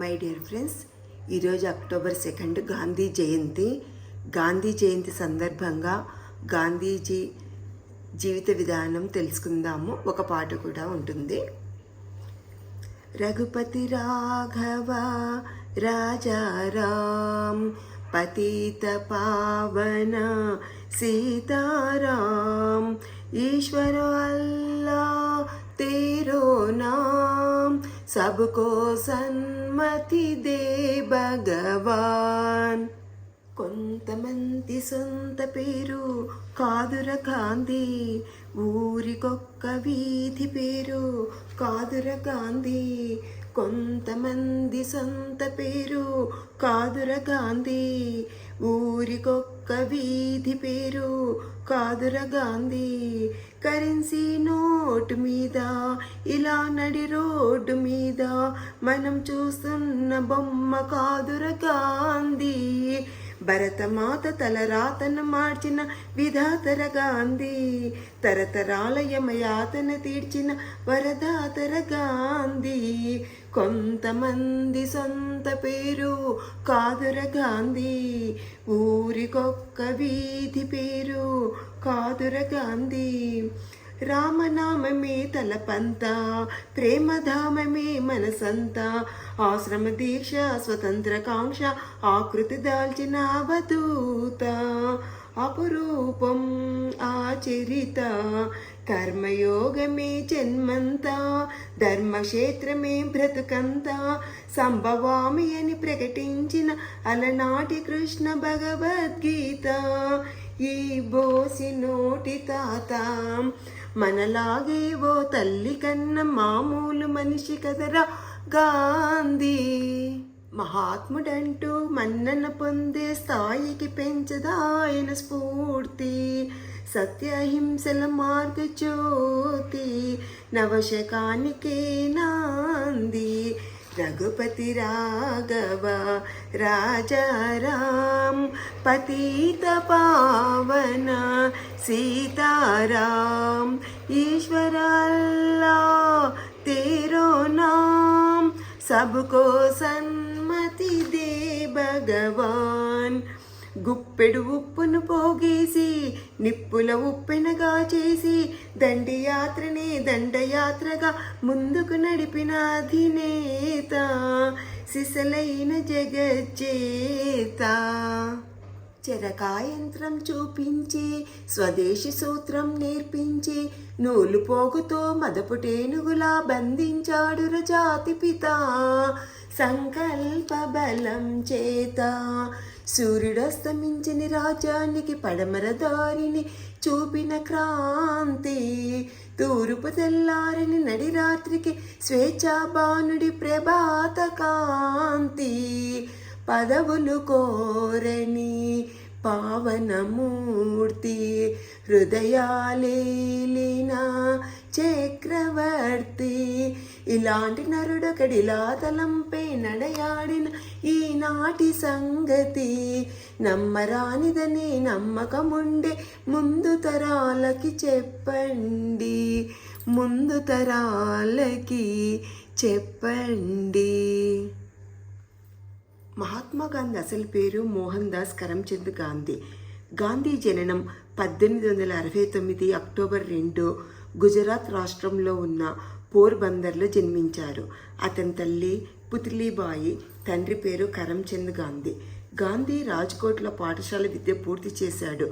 My dear friends ఈరోజు October second Gandhi Jayanti Gandhi Jayanti సందర్భంగా గాంధీజీ జీవిత విధానం తెలుసుకుందాము ఒక పాట కూడా ఉంటుంది రఘుపతి రాఘవ రాజారాం పతిత పావన సీతారాం ఈశ్వర అల్లా तेरो नाम सबको సన్మతి దే భగవాన్. కొంతమంది సొంత పేరు కాదుర గాంధీ. ఊరికొక్క వీధి పేరు కాదుర గాంధీ. కొంతమంది సొంత పేరు కాదుర గాంధీ. ఊరికొక్క వీధి పేరు కాదుర గాంధీ. కరెన్సీ నోటు మీద ఇలా నడి రోడ్డు మీద మనం చూస్తున్న బొమ్మ కాదుర గాంధీ. భరతమాత తలరాతను మార్చిన విధాతరగా గాంధీ తరతరాల యమయాతన తీర్చిన వరదాతరగా గాంధీ. కొంతమంది సొంత పేరు కాదుర గాంధీ ఊరికొక్క వీధి పేరు కాదుర గాంధీ. రామనామమే తలపంతా ప్రేమధామమే మనసంతా. ఆశ్రమ దీక్ష స్వతంత్రకాంక్ష ఆకృతి దాల్చిన అవధూత. అపురూపం ఆచరిత కర్మయోగమే జన్మంతా. ధర్మక్షేత్రమే బ్రతుకంతా. సంభవామి అని ప్రకటించిన అలనాటి కృష్ణ భగవద్గీత. ఈ బోసి నోటి తాత మనలాగే ఓ తల్లి కన్న మామూలు మనిషి కదరా గాంధీ. మహాత్ముడంటూ మన్నన పొందే స్థాయికి పెంచదాయన స్ఫూర్తి. సత్యహింసల మార్గ జ్యోతి నవశకానికే నాంది. రఘుపతి రాఘవ రాజారాం పతిత పావన సీతారాం ఈశ్వర అల్లా तेरो नाम सबको సన్మతి దే భగవాన్ గుప్పెడు ఉప్పును పోగేసి నిప్పుల ఉప్పెనగా చేసి దండియాత్రనే దండయాత్రగా ముందుకు నడిపిన అధినేత సిసలైన జగజ్జేత. చెరకాయంత్రం చూపించి స్వదేశీ సూత్రం నేర్పించి నూలు పోగుతో మదపుటేనుగులా బంధించాడు జాతి పిత. సంకల్ప బలం చేత సూర్యుడస్తమించని రాజ్యానికి పడమర దారిని చూపిన క్రాంతి. తూర్పు తెల్లారని నడి రాత్రికి స్వేచ్ఛాబానుడి ప్రభాత కాంతి. పదవులు కోరని పావనమూర్తి హృదయాలేలిన చక్రవర్తి. ఇలాంటి నరుడొకడిలా తలంపే నడయాడిన ఈనాటి సంగతి నమ్మరానిదని నమ్మకముండే ముందు తరాలకి చెప్పండి ముందు తరాలకి చెప్పండి. మహాత్మా గాంధీ అసలు పేరు మోహన్ దాస్ కరమ్చంద్ గాంధీ. గాంధీ జననం పద్దెనిమిది వందల అరవై తొమ్మిది అక్టోబర్ రెండు గుజరాత్ రాష్ట్రంలో ఉన్న పోర్బందర్లో జన్మించారు. అతని తల్లి పుత్లీబాయి తండ్రి పేరు కరమ్చంద్ గాంధీ. గాంధీ రాజ్కోట్లో పాఠశాల విద్య పూర్తి చేశాడు.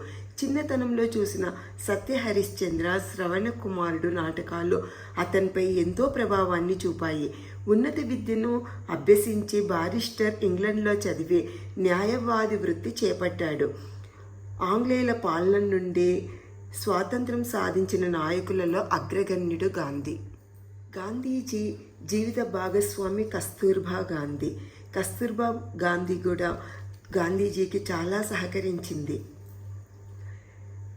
చిన్నతనంలో చూసిన సత్య హరిశ్చంద్ర శ్రవణ కుమారుడు నాటకాలు అతనిపై ఎంతో ప్రభావాన్ని చూపాయి. ఉన్నత విద్యను అభ్యసించి బారిస్టర్ ఇంగ్లండ్లో చదివి న్యాయవాది వృత్తి చేపట్టాడు. ఆంగ్లేయుల పాలన నుండి స్వాతంత్రం సాధించిన నాయకులలో అగ్రగణ్యుడు గాంధీ. గాంధీజీ జీవిత భాగస్వామి కస్తూర్బా గాంధీ. కస్తూర్బా గాంధీ కూడా గాంధీజీకి చాలా సహకరించింది.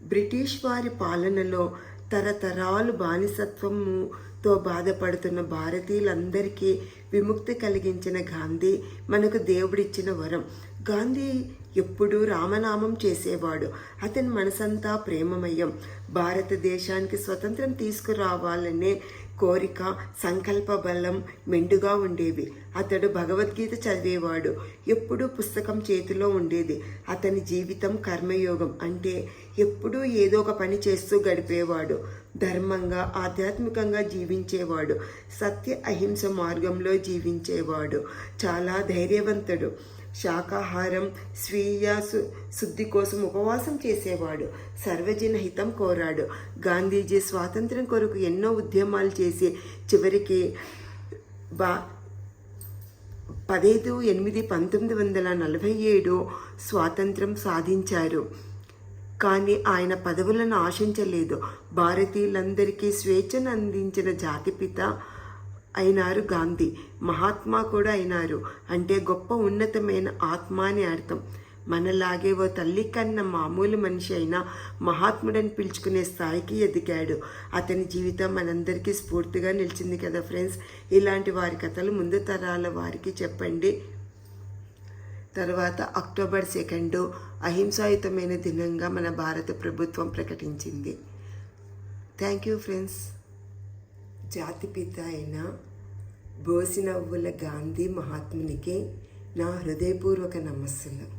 బ్రిటిష్ వారి పాలనలో తరతరాలు బానిసత్వముతో బాధపడుతున్న భారతీయులందరికీ విముక్తి కలిగించిన గాంధీ మనకు దేవుడిచ్చిన వరం. గాంధీ ఎప్పుడూ రామనామం చేసేవాడు. అతని మనసంతా ప్రేమమయం. భారతదేశానికి స్వతంత్రం తీసుకురావాలనే కోరిక సంకల్ప బలం మెండుగా ఉండేవి. అతడు భగవద్గీత చదివేవాడు. ఎప్పుడూ పుస్తకం చేతిలో ఉండేది. అతని జీవితం కర్మయోగం అంటే ఎప్పుడూ ఏదో ఒక పని చేస్తూ గడిపేవాడు. ధర్మంగా ఆధ్యాత్మికంగా జీవించేవాడు. సత్య అహింస మార్గంలో జీవించేవాడు. చాలా ధైర్యవంతుడు. శాకాహారం స్వీయ సు శుద్ధి కోసం ఉపవాసం చేసేవాడు. సర్వజన హితం కోరాడు. గాంధీజీ స్వాతంత్రం కొరకు ఎన్నో ఉద్యమాలు చేసి చివరికి బా పదహైదు ఎనిమిది పంతొమ్మిది వందల నలభై ఏడు స్వాతంత్రం సాధించారు. కానీ ఆయన పదవులను ఆశించలేదు. భారతీయులందరికీ స్వేచ్ఛను అందించిన జాతిపిత అయినారు గాంధీ. మహాత్మా కూడా అయినారు. అంటే గొప్ప ఉన్నతమైన ఆత్మ అని అర్థం. మనలాగే ఓ తల్లి కన్న మామూలు మనిషి అయినా మహాత్ముడని పిలుచుకునే స్థాయికి ఎదిగాడు. అతని జీవితం మనందరికీ స్ఫూర్తిగా నిలిచింది కదా ఫ్రెండ్స్? ఇలాంటి వారి కథలు ముందు తరాల వారికి చెప్పండి. తర్వాత అక్టోబర్ సెకండు అహింసాయుతమైన దినంగా మన భారత ప్రభుత్వం ప్రకటించింది. Thank you friends. జాతిపిత అయిన బోసినవ్వుల గాంధీ మహాత్మునికి నా హృదయపూర్వక నమస్సులు.